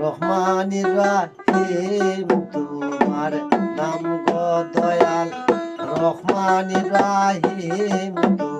রহমানির রাহিম তোমার নাম গো দয়াল। রহমানির রাহিম তোমার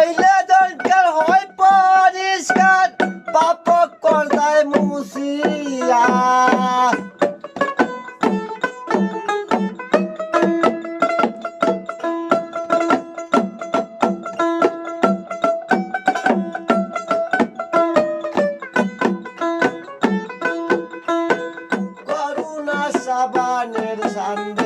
হইলে দরকার হয় পরিষ্কার পাপ কর্তায় মুসিয়া। সাবানের সান্দ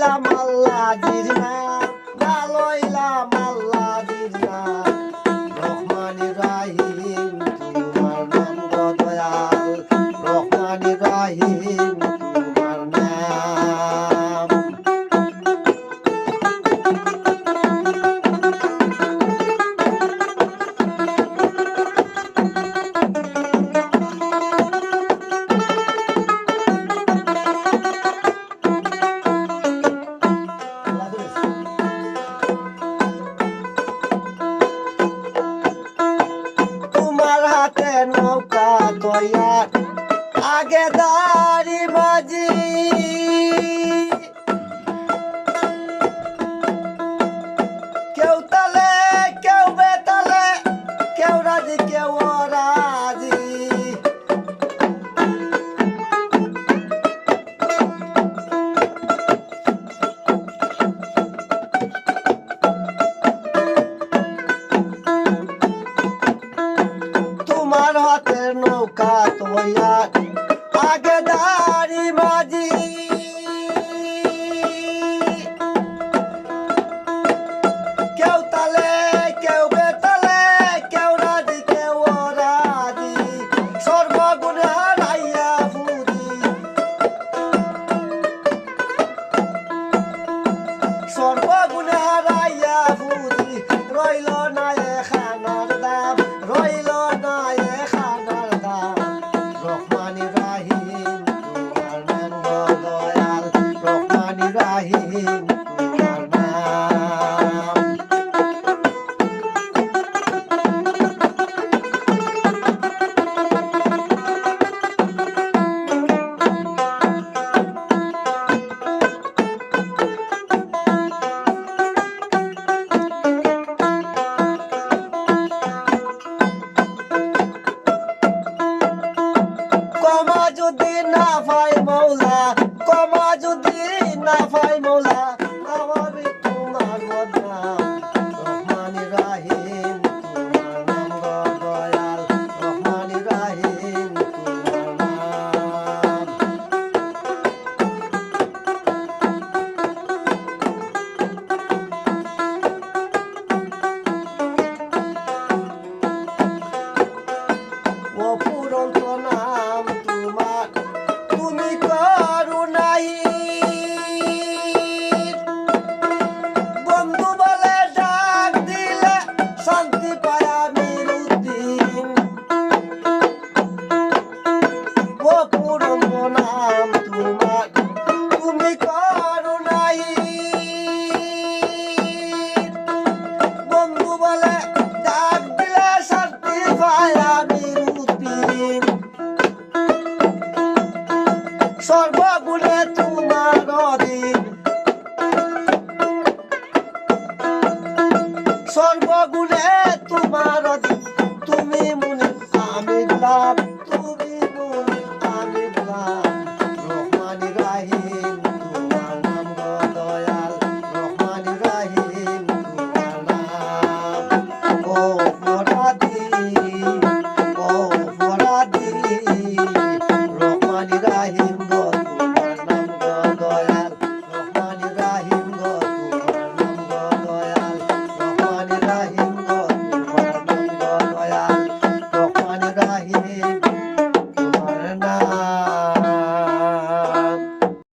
লইলাম আল্লাহ জির নাম কেদারি মাঝি। কেউ তালে কেউ বেতালে কেউ রাজি কেউ রাজি তোমার হাতের নৌকা তোমার ಆಗದಾ 아니라 이 almost সর্বগুণে তোমার তুমি